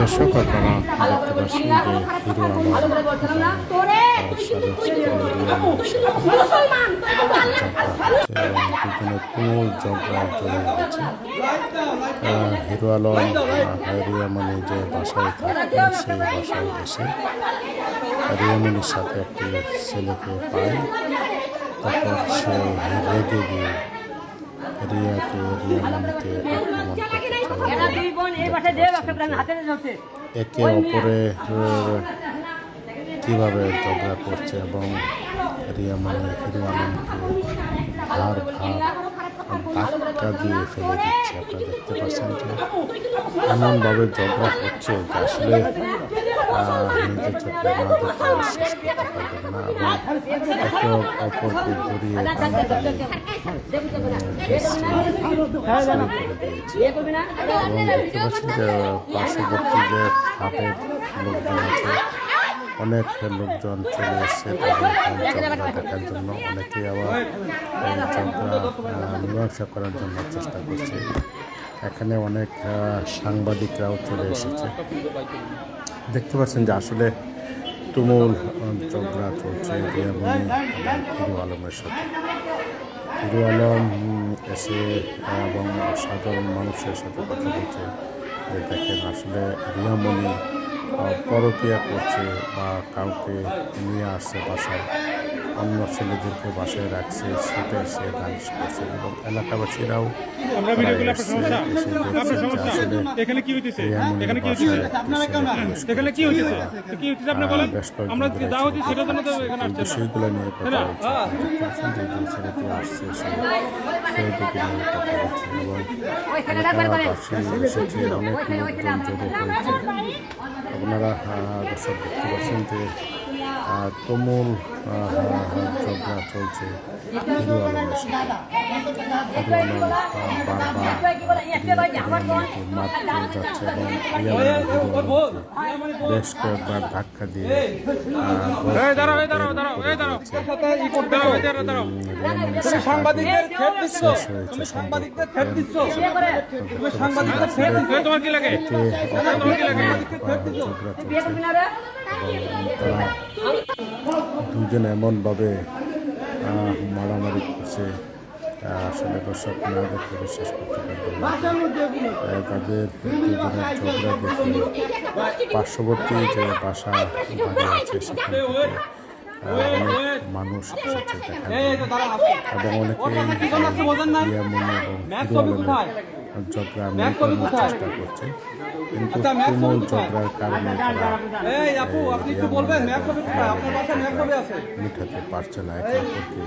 দর্শক আপনারা দেখতে পাচ্ছেন যে হিরো দুজনে তুমুল ঝগড়া জড়িয়ে গেছে হিরো আলম রিয়ামণি যে বাসায় থাকতেন সেই বাসায় এসে রিয়ামণির সাথে একটি ছেলেকে পায়। তখন সে রেগে গিয়ে একে অপরের কীভাবে ঝগড়া করছে এবং রিয়ামণি হিরো আলমকে ভার ভার ধাক্কা দিয়ে ফেলে দিচ্ছে, আপনারা দেখতে পাচ্ছেন যে এমনভাবে ঝগড়া হচ্ছে যে আসলে নিজের চোখে না দেখে বিশ্বাস করতে করে যে হাটের আছে অনেক লোকজন চলে এসছে দেখার জন্য অনেকেই আবার মীমাংসা করার জন্য চেষ্টা করছে এখানে অনেক সাংবাদিকরাও চলে এসেছে। দেখতে পাচ্ছেন যে আসলে তুমুল ঝগড়া চলছে এবং হিরো আলমের সাথে। হিরো আলম, এসে, এবং সাধারণ মানুষের সাথে কথা বলছে, যে দেখেন আসলে রিয়ামণি পরকীয়া করছে বা কাউকে নিয়ে আসছে বাসায়, অন্য ছেলেদেরকে বাসায় রাখছে, সেটাই সে নালিশ করছে। এবং এলাকাবাসীরাও তারা এসছে, এসে দেখছে যে আসলে এখানে কি হইতেছে? এখানে কি হইতেছে? এখানে কি। হইতেছে? কি হইতেছে আপনি বলেন? আমরা যা হচ্ছে জন্য তো এখানে আসছে না। বিষয়গুলো নিয়ে কথা বলছে আপনি দেখতে পাচ্ছেন যে যে ছেলেটি আসছে সে নিয়ে কথা বলছে। এবং এসেছে অনেক লোকজন জড়ো হয়েছে। আপনারা দর্শক দেখতে পাচ্ছেন যে তুমুল আহ, ঝগড়া চলছে। হিরো আলমের আলম আহ, বারবার যাচ্ছে এবং বেশ কয়েকবার ধাক্কা দিয়ে সাংবাদিকদের দুজন এমনভাবে মারামারি করছে আসলে দর্শক না দেখে বিশ্বাস করতে পারবেন তাদের দুজনের ঝগড়া দেখে পার্শ্ববর্তী যে বাসা বাড়ি আছে সেখান থেকে অনেক মানুষ এসেছে। এবং অনেকে এবং ঝগড়া মেটানোর চেষ্টা করছে কিন্তু তুমুল ঝগড়ার কারণে তারা মেটাতে পারছে না একে অপরকে